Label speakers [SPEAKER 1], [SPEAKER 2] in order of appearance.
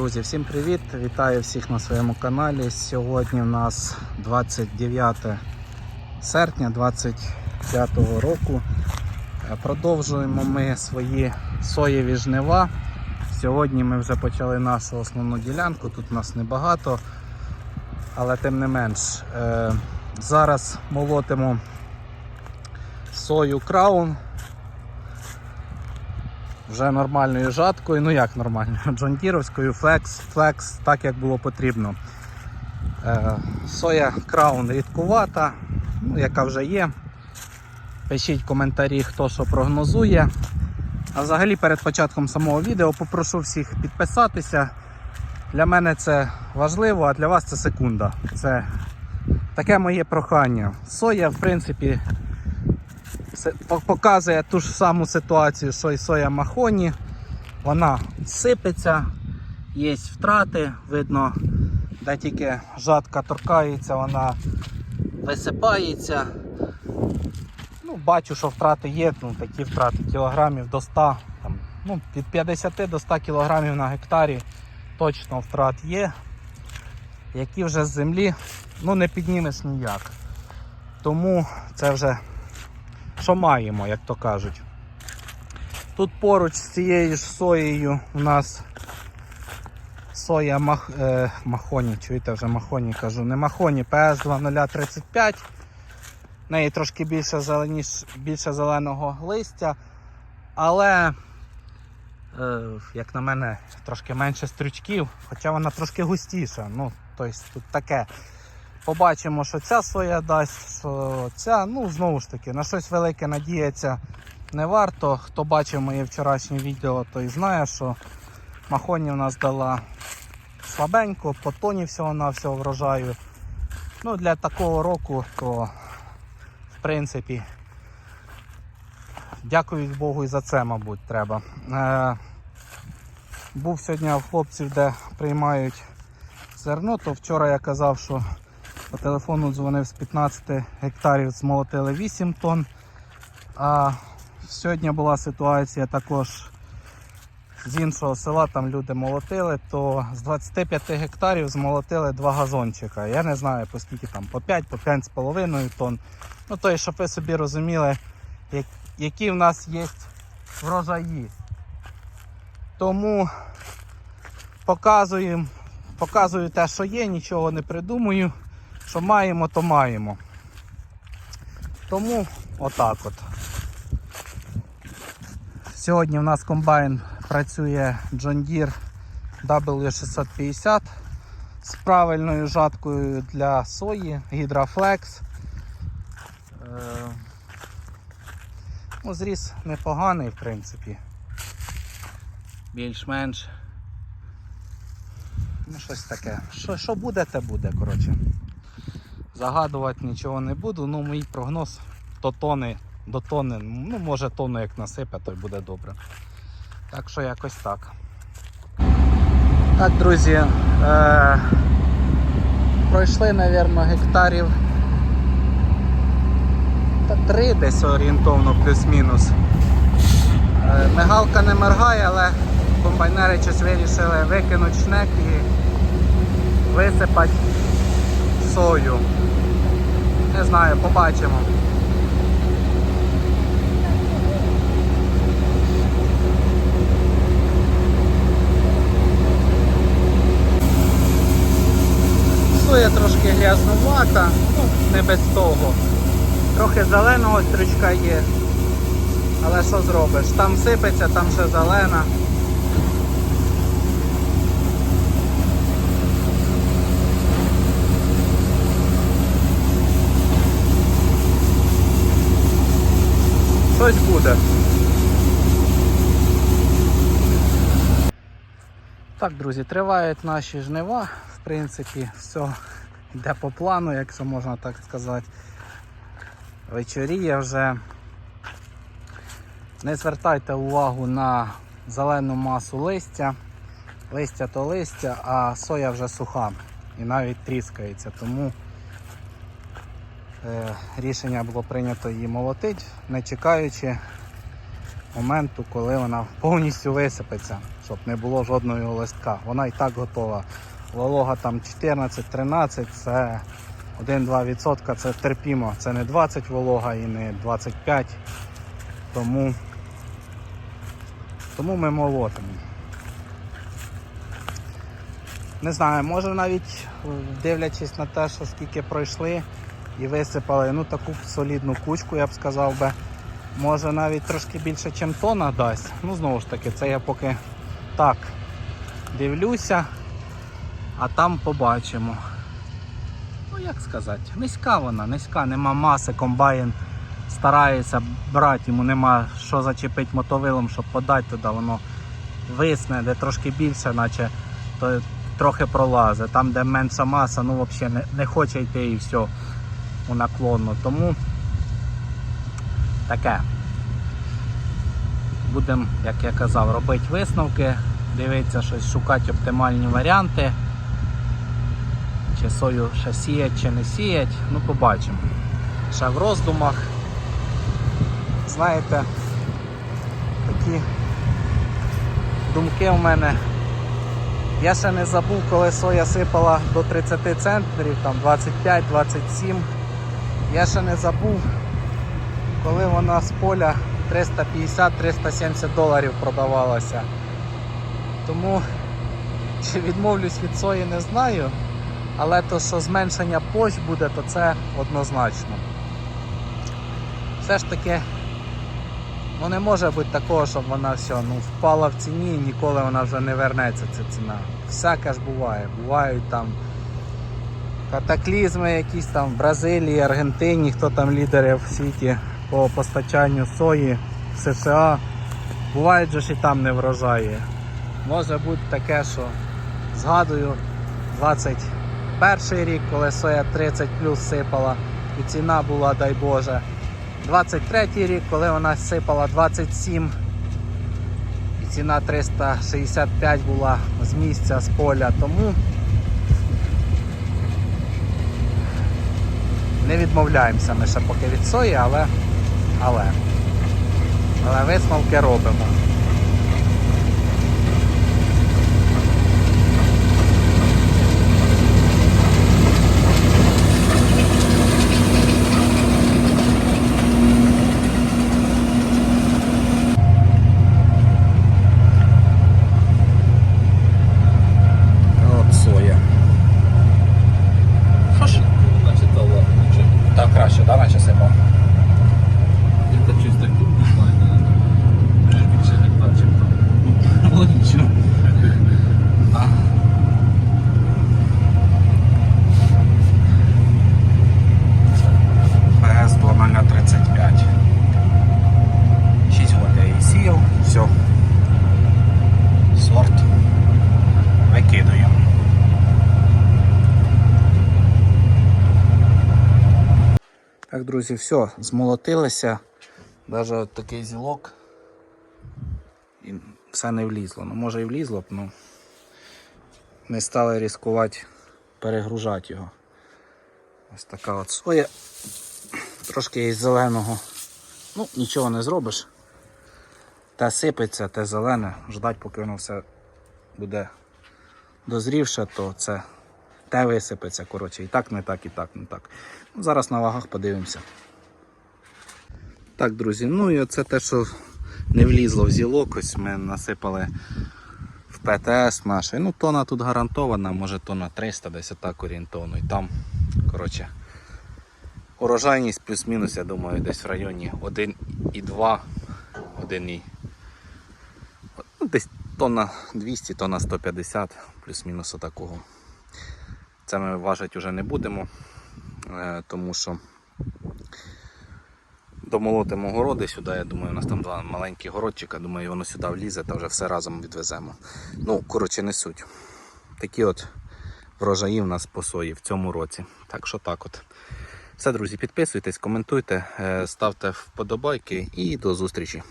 [SPEAKER 1] Друзі, всім привіт! Вітаю всіх на своєму каналі. Сьогодні у нас 29 серпня 25 року. Е, Продовжуємо ми свої соєві жнива. Сьогодні ми вже почали нашу основну ділянку. Тут нас небагато, але тим не менш. е, Зараз молотимо сою краун вже нормальною жаткою, ну як нормально, джондіровською, флекс, флекс, так як було потрібно. Е, соя краун рідкувата, ну, яка вже є. Пишіть коментарі, хто що прогнозує. А взагалі перед початком самого відео попрошу всіх підписатися. Для мене це важливо, а для вас це секунда. Це таке моє прохання. Соя, в принципі, показує ту ж саму ситуацію, що і соя махоні. Вона сипеться, є втрати, видно, де тільки жатка торкається, вона висипається. Ну, бачу, що втрати є, ну, такі втрати кілограмів до 100, там, ну, від 50 до 100 кілограмів на гектарі точно втрат є, які вже з землі ну, не піднімеш ніяк. Тому це вже що маємо, як то кажуть. Тут поруч з цією ж соєю у нас соя мах, е, махоні, чуєте вже махоні кажу, не махоні, PS 2035. В неї трошки більше, зеленіш, більше зеленого листя, але, е, як на мене, трошки менше стрючків, хоча вона трошки густіша. Ну, тобто тут таке. Побачимо, що ця соя дасть, що ця, ну знову ж таки, на щось велике надіятися не варто. Хто бачив моє вчорашнє відео, той знає, що махоні у нас дала слабенько, по тоні всього на всього врожаю. Ну, для такого року, то в принципі, дякую Богу і за це, мабуть, треба. Е, був сьогодні в хлопців, де приймають зерно, то вчора я казав, що по телефону дзвонив з 15 гектарів, змолотили 8 тонн. А сьогодні була ситуація також з іншого села, там люди молотили, то з 25 гектарів змолотили два газончика. Я не знаю по скільки там, по 5, по 5,5 тонн. Ну то щоб ви собі розуміли, які в нас є врожаї. Тому показуємо, показую те, що є, нічого не придумую. Що маємо, то маємо. Тому отак от. Сьогодні в нас комбайн працює John Deere W650 з правильною жаткою для сої Hydroflex. Е, Ну, зріз непоганий, в принципі. Більш-менш. Ну, щось таке. Що, що буде, те буде, коротше. Загадувати нічого не буду, ну мій прогноз до тони, до тони, ну може тону як насипе, то й буде добре. Так що якось так. Так, друзі, е- пройшли, мабуть, гектарів та три десь орієнтовно плюс-мінус. Е, мигалка не моргає, але комбайнери щось вирішили викинути шнек і висипати сою. Не знаю, побачимо. Соя трошки грязнувата, ну, не без того. Трохи зеленого стрючка є. Але що зробиш? Там сипеться, там ще зелена. Щось буде. Так, друзі, тривають наші жнива. В принципі, все йде по плану, якщо можна так сказати. Вечоріє вже. Не звертайте увагу на зелену масу листя. Листя то листя, а соя вже суха і навіть тріскається. Тому е, рішення було прийнято її молотити, не чекаючи моменту, коли вона повністю висипеться, щоб не було жодного листка. Вона і так готова. Волога там 14-13, це 1-2% це терпімо. Це не 20 волога і не 25. Тому, тому ми молотимо. Не знаю, може навіть е, дивлячись на те, що скільки пройшли і висипали ну таку солідну кучку, я б сказав би. Може навіть трошки більше, ніж тона дасть. Ну, знову ж таки, це я поки так дивлюся, а там побачимо. Ну, як сказати, низька вона, низька, нема маси, комбайн старається брати, йому нема що зачепити мотовилом, щоб подати туди, воно висне, де трошки більше, наче то трохи пролазить. Там, де менша маса, ну взагалі не, не хоче йти і все у наклонну. Тому таке. Будемо, як я казав, робити висновки, дивитися щось, шукати оптимальні варіанти. Чи сою ще сіять, чи не сіять, ну побачимо. Ще в роздумах. Знаєте, такі думки у мене. Я ще не забув, коли соя сипала до 30 центнерів, там 25-27. Я ще не забув, коли вона з поля 350-370 доларів продавалася. Тому чи відмовлюсь від сої, не знаю. Але то, що зменшення площ буде, то це однозначно. Все ж таки, ну не може бути такого, щоб вона все ну, впала в ціні і ніколи вона вже не вернеться ця ціна. Всяке ж буває. Бувають там катаклізми якісь там в Бразилії, Аргентині, хто там лідери в світі по постачанню сої в США. Бувають же ж і там не врожаї. Може бути таке, що згадую 21 рік, коли соя 30 плюс сипала і ціна була, дай Боже. 23 рік, коли вона сипала 27 і ціна 365 була з місця, з поля. Тому не відмовляємося ми ще поки від сої, але, але, але висновки робимо. Друзі, все, змолотилися. Навіть от такий зілок. І все не влізло. Ну, може і влізло б, ну не стали ризикувати перегружати його. Ось така от соя. Трошки із зеленого. Ну, нічого не зробиш. Те сипеться, те зелене. Ждать, поки воно все буде дозрівше, то це те висипеться. Коротше, і так, не так, і так, не так. Ну, зараз на вагах подивимося. Так, друзі, ну і оце те, що не влізло в зілок, ось ми насипали в ПТС наш. Ну, тона тут гарантована, може тона 300, десь отак орієнтовно. І там, коротше, урожайність плюс-мінус, я думаю, десь в районі 1,2, 1, і- ну, десь тонна 200, тонна 150, плюс-мінус отакого. Це ми важити вже не будемо, е, тому що домолотимо городи сюди. Я думаю, у нас там два маленькі городчика, думаю, воно сюди влізе та вже все разом відвеземо. Ну, коротше, не суть. Такі от врожаї в нас по сої в цьому році. Так що так от. Все, друзі, підписуйтесь, коментуйте, е, ставте вподобайки і до зустрічі.